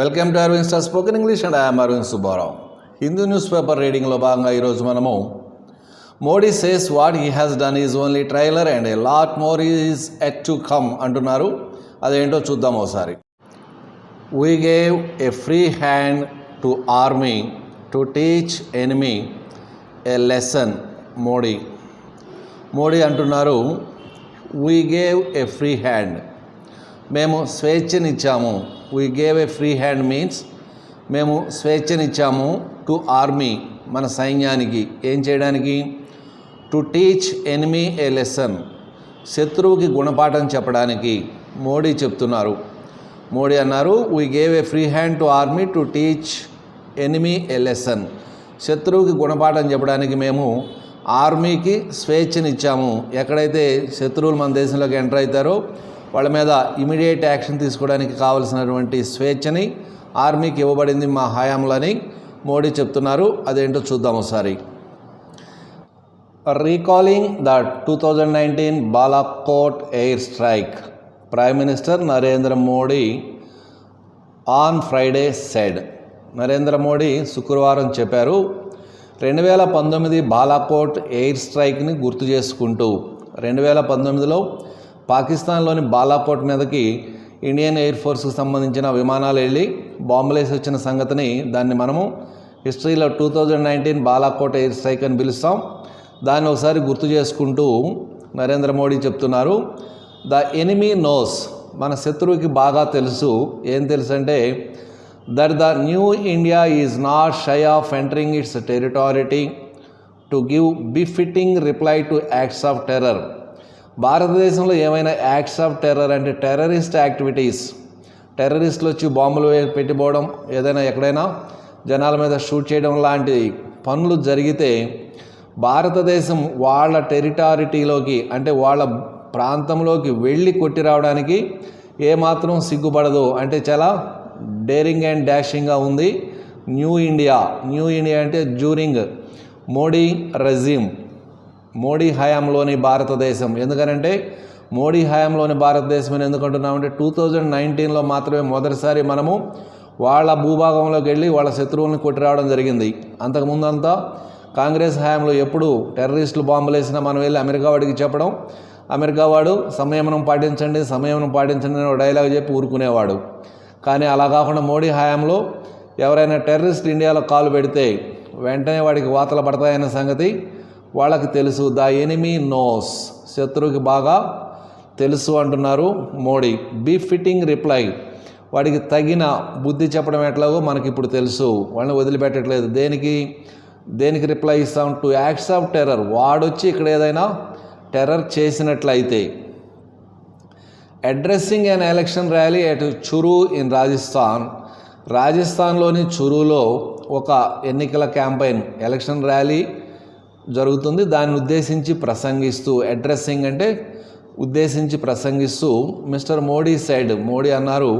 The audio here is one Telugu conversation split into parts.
Welcome to Aravind star spoken English and I'm Aravind Subbarao Hindu news paper రీడింగ్లో భాగంగా ఈరోజు మనము Modi says what he has done is only trailer and a lot more is yet to come అంటున్నారు. అదేంటో చూద్దాం ఒకసారి. We gave a free hand to army to teach enemy a lesson Modi Modi అంటున్నారు we gave a free hand మేము స్వేచ్ఛనిచ్చాము. We gave a free hand means మేము స్వేచ్ఛనిచ్చాము టు ఆర్మీ మన సైన్యానికి. ఏం చేయడానికి? To teach enemy a lesson శత్రువుకి గుణపాఠం చెప్పడానికి. మోడీ చెప్తున్నారు. మోడీ అన్నారు we gave a free hand to army to teach enemy a lesson శత్రువుకి గుణపాఠం చెప్పడానికి మేము ఆర్మీకి స్వేచ్ఛనిచ్చాము. ఎక్కడైతే శత్రువులు మన దేశంలోకి ఎంటర్ అవుతారో వాళ్ళ మీద ఇమీడియట్ యాక్షన్ తీసుకోవడానికి కావలసినటువంటి స్వేచ్ఛని ఆర్మీకి ఇవ్వబడింది మా హయాంలని మోడీ చెప్తున్నారు. అదేంటో చూద్దాం ఒకసారి. Recalling the two thousand nineteen Balakot air strike prime minister Narendra Modi on Friday said Narendra Modi శుక్రవారం చెప్పారు రెండు వేల పంతొమ్మిది బాలాకోట్ ఎయిర్ స్ట్రైక్ని గుర్తు చేసుకుంటూ రెండు వేల పంతొమ్మిదిలో పాకిస్తాన్లోని బాలాకోట్ మీదకి ఇండియన్ ఎయిర్ ఫోర్స్కి సంబంధించిన విమానాలు వెళ్ళి బాంబులేసి వచ్చిన సంగతిని దాన్ని మనము హిస్టరీలో two thousand nineteen Balakot air strike అని పిలుస్తాం. దాన్ని ఒకసారి గుర్తు చేసుకుంటూ నరేంద్ర మోడీ చెప్తున్నారు ద ఎనిమీ నోస్ మన శత్రువుకి బాగా తెలుసు. ఏం తెలుసు అంటే that the new India is not shy of entering its territory to give befitting reply to acts of terror. భారతదేశంలో ఏమైనా యాక్ట్స్ ఆఫ్ టెర్రర్ అంటే టెర్రరిస్ట్ యాక్టివిటీస్ టెర్రరిస్టులు వచ్చి బాంబులు పెట్టిపోవడం ఏదైనా ఎక్కడైనా జనాల మీద షూట్ చేయడం లాంటి పనులు జరిగితే భారతదేశం వాళ్ళ టెరిటారిటీలోకి అంటే వాళ్ళ ప్రాంతంలోకి వెళ్ళి కొట్టి రావడానికి ఏమాత్రం సిగ్గుపడదు. అంటే చాలా డేరింగ్ అండ్ డాషింగ్గా ఉంది. న్యూ ఇండియా న్యూ ఇండియా అంటే జ్యూరింగ్ మోడీ రెజ్యూమ్ మోడీ హయాంలోని భారతదేశం. ఎందుకనంటే మోడీ హయాంలోని భారతదేశం అని ఎందుకంటున్నామంటే టూ థౌజండ్ నైన్టీన్లో మాత్రమే మొదటిసారి మనము వాళ్ళ భూభాగంలోకి వెళ్ళి వాళ్ళ శత్రువులను కొట్టి రావడం జరిగింది. అంతకుముందు అంతా కాంగ్రెస్ హయాంలో ఎప్పుడు టెర్రరిస్టులు బాంబులు వేసినా మనం వెళ్ళి అమెరికా వాడికి చెప్పడం అమెరికా వాడు సంయమనం పాటించండి సంయమనం పాటించండి అని డైలాగ్ చెప్పి ఊరుకునేవాడు. కానీ అలా కాకుండా మోడీ హయాంలో ఎవరైనా టెర్రరిస్ట్ ఇండియాలో కాలు పెడితే వెంటనే వాడికి వాతలు పడతాయన్న సంగతి వాళ్ళకి తెలుసు ద ఎనిమీ నోస్. శత్రువుకి బాగా తెలుసు అంటున్నారు మోడీ. Be fitting reply. వాడికి తగిన బుద్ధి చెప్పడం ఎట్లాగో మనకి ఇప్పుడు తెలుసు. వాళ్ళని వదిలిపెట్టట్లేదు. దేనికి? దేనికి రిప్లై ఇస్తాం? To acts of terror. వాడొచ్చి ఇక్కడ ఏదైనా టెర్రర్ చేసినట్లయితే. Addressing an election rally at Churu in Rajasthan. రాజస్థాన్లోని చురులో ఒక ఎన్నికల క్యాంపెయిన్ ఎలక్షన్ ర్యాలీ జరుగుతుంది. దాన్ని ఉద్దేశించి ప్రసంగిస్తూ అడ్రస్సింగ్ అంటే ఉద్దేశించి ప్రసంగిస్తూ మిస్టర్ మోడీ సైడ్ మోడీ అన్నారు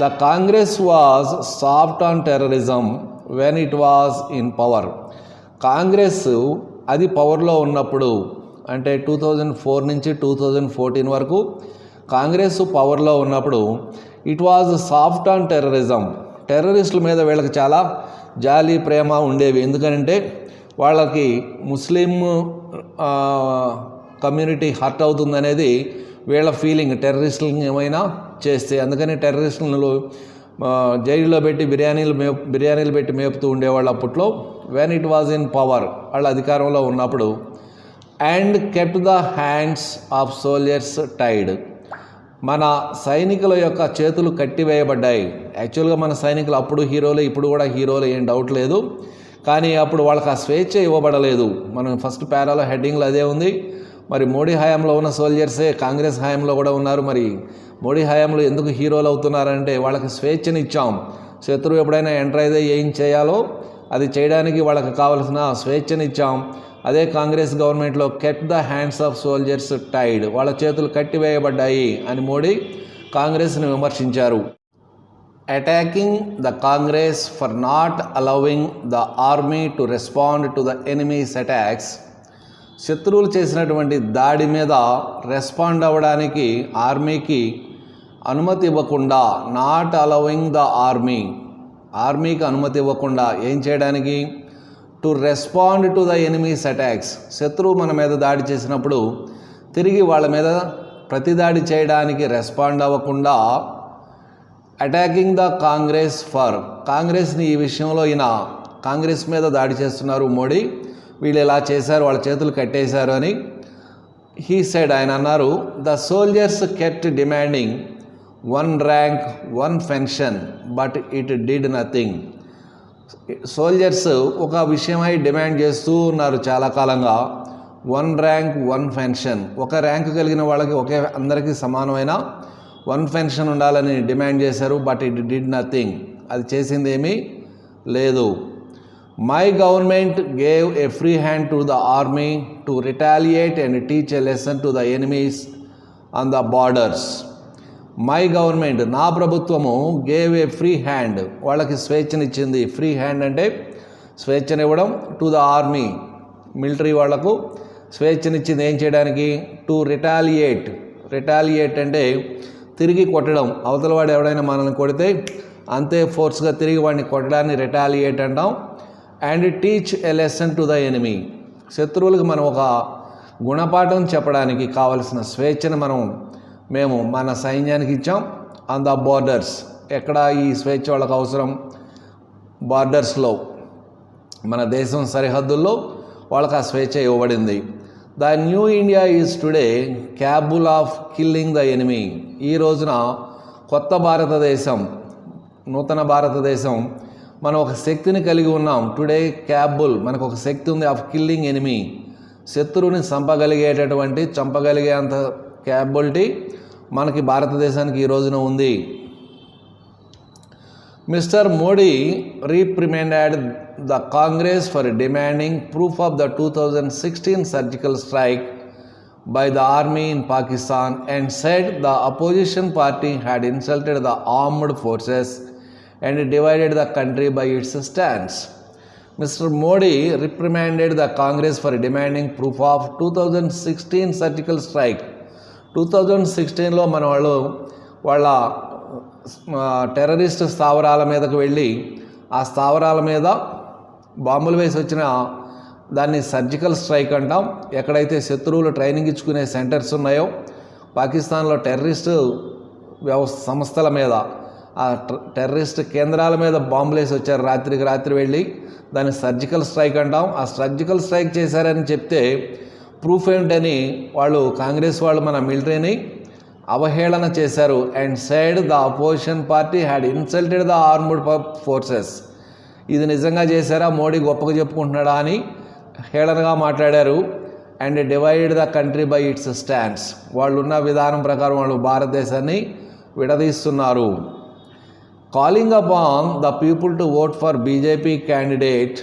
the Congress was soft on terrorism when it was in power Congress అది పవర్లో ఉన్నప్పుడు అంటే టూ థౌజండ్ ఫోర్ నుంచి టూ థౌజండ్ ఫోర్టీన్ వరకు కాంగ్రెస్ పవర్లో ఉన్నప్పుడు it was soft on terrorism టెర్రరిస్టుల మీద వీళ్ళకి చాలా జాలి ప్రేమ ఉండేవి. ఎందుకంటే వాళ్ళకి ముస్లిం కమ్యూనిటీ హర్ట్ అవుతుందనేది వీళ్ళ ఫీలింగ్. టెర్రరిస్టులను ఏమైనా చేస్తే అందుకని టెర్రరిస్టులను జైల్లో పెట్టి బిర్యానీలు మేపు బిర్యానీలు పెట్టి మేపుతూ ఉండేవాళ్ళు అప్పట్లో. When it was in power వాళ్ళ అధికారంలో ఉన్నప్పుడు and kept the hands of soldiers tied మన సైనికుల యొక్క చేతులు కట్టివేయబడ్డాయి. యాక్చువల్గా మన సైనికులు అప్పుడు హీరోలు ఇప్పుడు కూడా హీరోలు ఏం డౌట్ లేదు. కానీ అప్పుడు వాళ్ళకి ఆ స్వేచ్ఛ ఇవ్వబడలేదు. మనం ఫస్ట్ పేరాలో హెడ్డింగ్లో అదే ఉంది. మరి మోడీ హయాంలో ఉన్న సోల్జర్సే కాంగ్రెస్ హయాంలో కూడా ఉన్నారు. మరి మోడీ హయాంలో ఎందుకు హీరోలు అవుతున్నారంటే వాళ్ళకి స్వేచ్ఛని ఇచ్చాం. శత్రువు ఎప్పుడైనా ఎంటర్ అయితే ఏం చేయాలో అది చేయడానికి వాళ్ళకి కావలసిన స్వేచ్ఛని ఇచ్చాం. అదే కాంగ్రెస్ గవర్నమెంట్లో kept the hands of soldiers tied. వాళ్ళ చేతులు కట్టివేయబడ్డాయి అని మోడీ కాంగ్రెస్ను విమర్శించారు. Attacking the Congress for not allowing the army to respond to the enemy's attacks శత్రువులు చేసినటువంటి దాడి మీద రెస్పాండ్ అవ్వడానికి ఆర్మీకి అనుమతి ఇవ్వకుండా నాట్ అలవింగ్ ద ఆర్మీ ఆర్మీకి అనుమతి ఇవ్వకుండా ఏం చేయడానికి? To respond to the enemy's attacks శత్రువు మన మీద దాడి చేసినప్పుడు తిరిగి వాళ్ళ మీద ప్రతిదాడి చేయడానికి రెస్పాండ్ అవ్వకుండా అటాకింగ్ ద కాంగ్రెస్ ఫర్. కాంగ్రెస్ని ఈ విషయంలో ఈయన కాంగ్రెస్ మీద దాడి చేస్తున్నారు మోడీ. వీళ్ళు ఇలా చేశారు? వాళ్ళ చేతులు కట్టేశారు అని హీ సైడ్. ఆయన అన్నారు the soldiers kept demanding one rank one pension but it did nothing. Soldiers ఒక విషయమై డిమాండ్ చేస్తూ ఉన్నారు చాలా కాలంగా. One rank one pension. ఒక ర్యాంక్ కలిగిన వాళ్ళకి ఒకే అందరికీ సమానమైన? వన్ పెన్షన్ ఉండాలని డిమాండ్ చేశారు బట్ ఇట్ డిడ్ నథింగ్. అది చేసింది ఏమీ లేదు. My government gave a free hand to the army to retaliate and teach a lesson to the enemies on the borders. My government నా ప్రభుత్వము గేవ్ ఏ ఫ్రీ హ్యాండ్. వాళ్ళకి స్వేచ్ఛనిచ్చింది ఫ్రీ హ్యాండ్ అంటే స్వేచ్ఛనివ్వడం టు ద ఆర్మీ. మిలిటరీ వాళ్ళకు స్వేచ్ఛనిచ్చింది ఏం చేయడానికి? To retaliate. రిటాలియేట్ అంటే తిరిగి కొట్టడం. అవతల వాడు ఎవడైనా మనల్ని కొడితే అంతే ఫోర్స్గా తిరిగి వాడిని కొట్టడాన్ని రిటాలియేట్ అంటాం. And teach a lesson to the enemy. శత్రువులకు మనం ఒక గుణపాఠం చెప్పడానికి కావలసిన స్వేచ్ఛను మనం మేము మన సైన్యానికి ఇచ్చాం. On the borders. ఎక్కడ ఈ స్వేచ్ఛ వాళ్ళకి అవసరం? బార్డర్స్లో. మన దేశం సరిహద్దుల్లో వాళ్ళకి ఆ స్వేచ్ఛ ఇవ్వబడింది. The new India is today capable of killing the enemy. ఈ రోజున కొత్త భారతదేశం నూతన భారతదేశం మనం ఒక శక్తిని కలిగి ఉన్నాం. టుడే క్యాబుల్ మనకు ఒక శక్తి ఉంది ఆఫ్ కిల్లింగ్ ఎనిమీ. శత్రువుని చంపగలిగేటటువంటి చంపగలిగేంత క్యాబులిటీ మనకి భారతదేశానికి ఈ రోజున ఉంది. Mister Modi reprimanded the Congress for demanding proof of the two thousand sixteen surgical strike by the army in Pakistan and said the opposition party had insulted the armed forces and divided the country by its stance. Mr. Modi reprimanded the Congress for demanding proof of 2016 surgical strike. 2016లో మన వాళ్ళు వాళ్ళ ఆ, టెర్రరిస్ట్ స్థావరాల మీదకు వెళ్ళి ఆ స్థావరాల మీద బాంబులు వేసి వచ్చిన దాన్ని సర్జికల్ స్ట్రైక్ అంటాం. ఎక్కడైతే శత్రువులు ట్రైనింగ్ ఇచ్చుకునే సెంటర్స్ ఉన్నాయో పాకిస్తాన్లో టెర్రరిస్ట్ వ్యవస్థ సంస్థల మీద ఆ టెర్రరిస్ట్ కేంద్రాల మీద బాంబులు వేసి వచ్చారు. రాత్రికి రాత్రి వెళ్ళి దాన్ని సర్జికల్ స్ట్రైక్ అంటాం. ఆ సర్జికల్ స్ట్రైక్ చేశారని చెప్తే ప్రూఫ్ ఏంటని వాళ్ళు కాంగ్రెస్ వాళ్ళు మన మిలిటరీని అవహేళన చేశారు. And said the opposition party had insulted the armed forces ఇది నిజంగా చేశారా? మోడీ గొప్పగా చెప్పుకుంటున్నాడా అని హేళనగా మాట్లాడారు. And divide the country by its stands. వాళ్ళు ఉన్న విధానం ప్రకారం వాళ్ళు భారతదేశాన్ని విడదీస్తున్నారు. Calling upon the people to vote for BJP candidate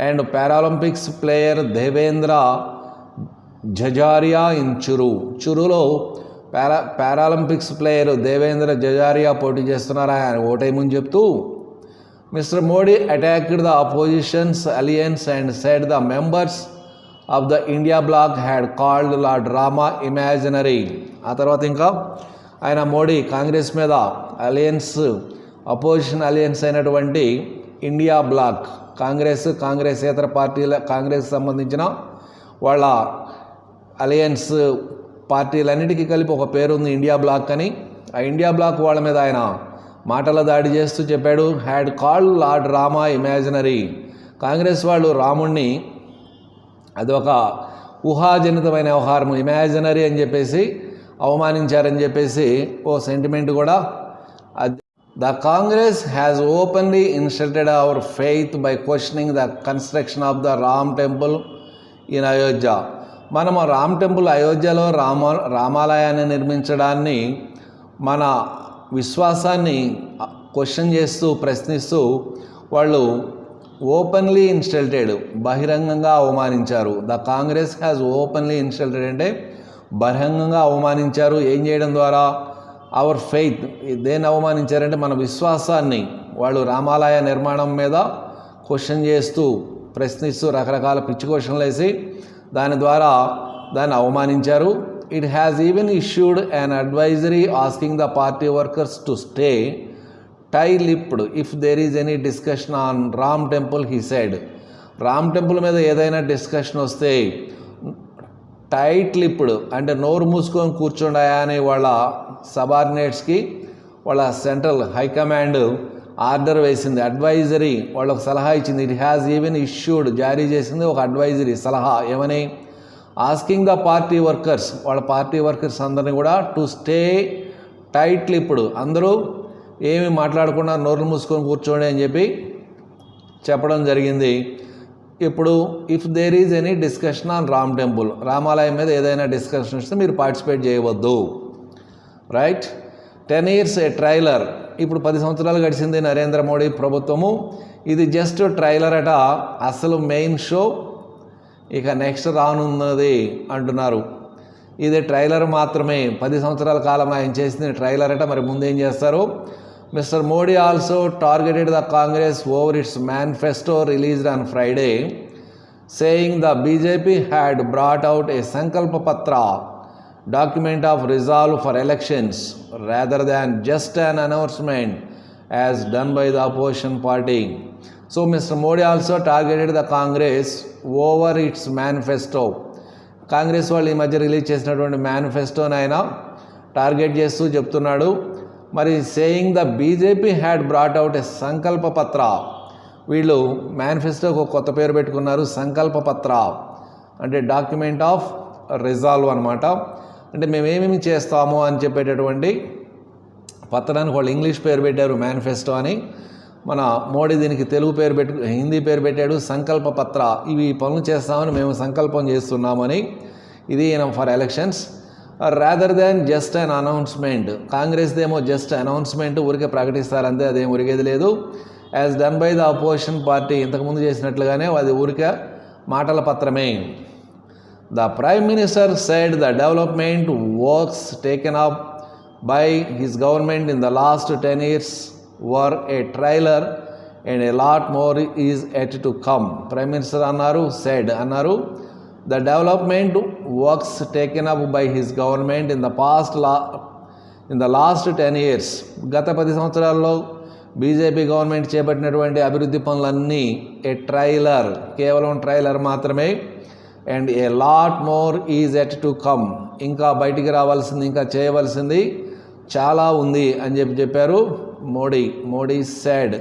and Paralympics player Devendra Jhajharia in Churu. చురులో para Paralympics player Devendra Jhajharia పోటీ చేస్తున్నారా ఆయన ఓటేమని చెప్తూ Mr Modi attacked the opposition's alliance and said the members of the India bloc had called lord Rama imaginary ఆ తర్వాత ఇంకా ఆయన మోడీ కాంగ్రెస్ మీద అలియన్స్ అపోజిషన్ అలియన్స్ అయినటువంటి ఇండియా బ్లాక్ కాంగ్రెస్ కాంగ్రెస్ ఇతర పార్టీల కాంగ్రెస్ సంబంధించిన వాళ్ళ అలయన్స్ పార్టీలన్నిటికీ కలిపి ఒక పేరు ఉంది ఇండియా బ్లాక్ అని. ఆ ఇండియా బ్లాక్ వాళ్ళ మీద ఆయన మాటల దాడి చేస్తూ చెప్పాడు had called lord Rama imaginary Congress వాళ్ళు రాముణ్ణి అది ఒక ఊహాజనితమైన వ్యవహారం ఇమాజినరీ అని చెప్పేసి అవమానించారని చెప్పేసి ఓ సెంటిమెంట్ కూడా the Congress has openly insulted our faith by questioning the construction of the Ram temple in Ayodhya మనము రామ్ టెంపుల్ అయోధ్యలో రామ రామాలయాన్ని నిర్మించడాన్ని మన విశ్వాసాన్ని క్వశ్చన్ చేస్తూ ప్రశ్నిస్తూ వాళ్ళు ఓపెన్లీ ఇన్స్టల్టెడ్ బహిరంగంగా అవమానించారు. The Congress has openly insulted అంటే బహిరంగంగా అవమానించారు. ఏం చేయడం ద్వారా? అవర్ ఫెయిత్ దేన్ని అవమానించారంటే మన విశ్వాసాన్ని వాళ్ళు రామాలయ నిర్మాణం మీద క్వశ్చన్ చేస్తూ ప్రశ్నిస్తూ రకరకాల పిచ్చి క్వశ్చన్లు వేసి దాని ద్వారా దాన్ని అవమానించారు. It has even issued an advisory asking the party workers to stay tight lipped if there is any discussion on Ram temple he said Ram temple మీద ఏదైనా డిస్కషన్ వస్తే టైట్ లిప్డ్ అంటే నోరు మూసుకొని కూర్చుండాయా అని వాళ్ళ సబార్డినేట్స్కి వాళ్ళ సెంట్రల్ హైకమాండ్ ఆర్డర్ వేసింది అడ్వైజరీ వాళ్ళకు సలహా ఇచ్చింది. ఇట్ హ్యాస్ ఈవెన్ ఇష్యూడ్ జారీ చేసింది ఒక అడ్వైజరీ సలహా. ఏమని? ఆస్కింగ్ ద పార్టీ వర్కర్స్ వాళ్ళ పార్టీ వర్కర్స్ అందరినీ కూడా టు స్టే టైట్లీ ఇప్పుడు. అందరూ ఏమి మాట్లాడకుండా నోర్లు మూసుకొని కూర్చోండి అని చెప్పి చెప్పడం జరిగింది. ఇప్పుడు if there is any discussion on Ram temple రామాలయం మీద ఏదైనా డిస్కషన్ వస్తే మీరు పార్టిసిపేట్ చేయవద్దు. Right ten years a trailer ఇప్పుడు పది సంవత్సరాలు గడిచింది నరేంద్ర మోడీ ప్రభుత్వము. ఇది జస్ట్ ట్రైలర్ అట అసలు మెయిన్ షో. ఇక నెక్స్ట్ రానున్నది అంటున్నారు. ఇది ట్రైలర్ మాత్రమే. పది సంవత్సరాల కాలం ఆయన చేసింది ట్రైలర్ అట మరి ముందేం చేస్తారు? Mr Modi also targeted the Congress over its manifesto released on Friday saying the BJP had brought out a Sankalp Patra. Document of resolve for elections rather than just an announcement as done by the opposition party so Mr Modi also targeted the Congress over its manifesto Congress వాళ్ళు ఈ మధ్య రిలీజ్ చేసినటువంటి మేనిఫెస్టోని ఆయన టార్గెట్ చేస్తూ చెప్తున్నాడు. మరి saying the BJP had brought out a Sankalp Patra. వీళ్ళు మేనిఫెస్టోకి ఒక కొత్త పేరు పెట్టుకున్నారు సంకల్ప పత్ర. అంటే డాక్యుమెంట్ ఆఫ్ రిజాల్వ్ అనమాట అంటే మేము ఏమేమి చేస్తాము అని చెప్పేటటువంటి పత్రానికి వాళ్ళు ఇంగ్లీష్ పేరు పెట్టారు మేనిఫెస్టో అని. మన మోడీ దీనికి తెలుగు పేరు పెట్టు హిందీ పేరు పెట్టాడు సంకల్ప పత్ర. ఇవి పనులు చేస్తామని మేము సంకల్పం చేస్తున్నామని. ఇది for elections. Rather than just an announcement కాంగ్రెస్దేమో just announcement ఊరికే ప్రకటిస్తారంతే అదేం ఉరిగేది లేదు. As done by the opposition party ఇంతకుముందు చేసినట్లుగానే అది ఊరికే మాటల పత్రమే. The Prime Minister said the development works taken up by his government in the last 10 years were a trailer and a lot more is yet to come. Prime Minister అన్నారు said అన్నారు the development works taken up by his government in the past la- in the last 10 years గత పది సంవత్సరాల్లో బీజేపీ గవర్నమెంట్ చేపట్టినటువంటి అభివృద్ధి పనులన్నీ ఏ ట్రైలర్ కేవలం ట్రైలర్ మాత్రమే and a lot more is yet to come ఇంకా బయటికి రావాల్సింది ఇంకా చేయవలసింది చాలా ఉంది అని చెప్పి చెప్పారు మోడీ. మోడీ సాడ్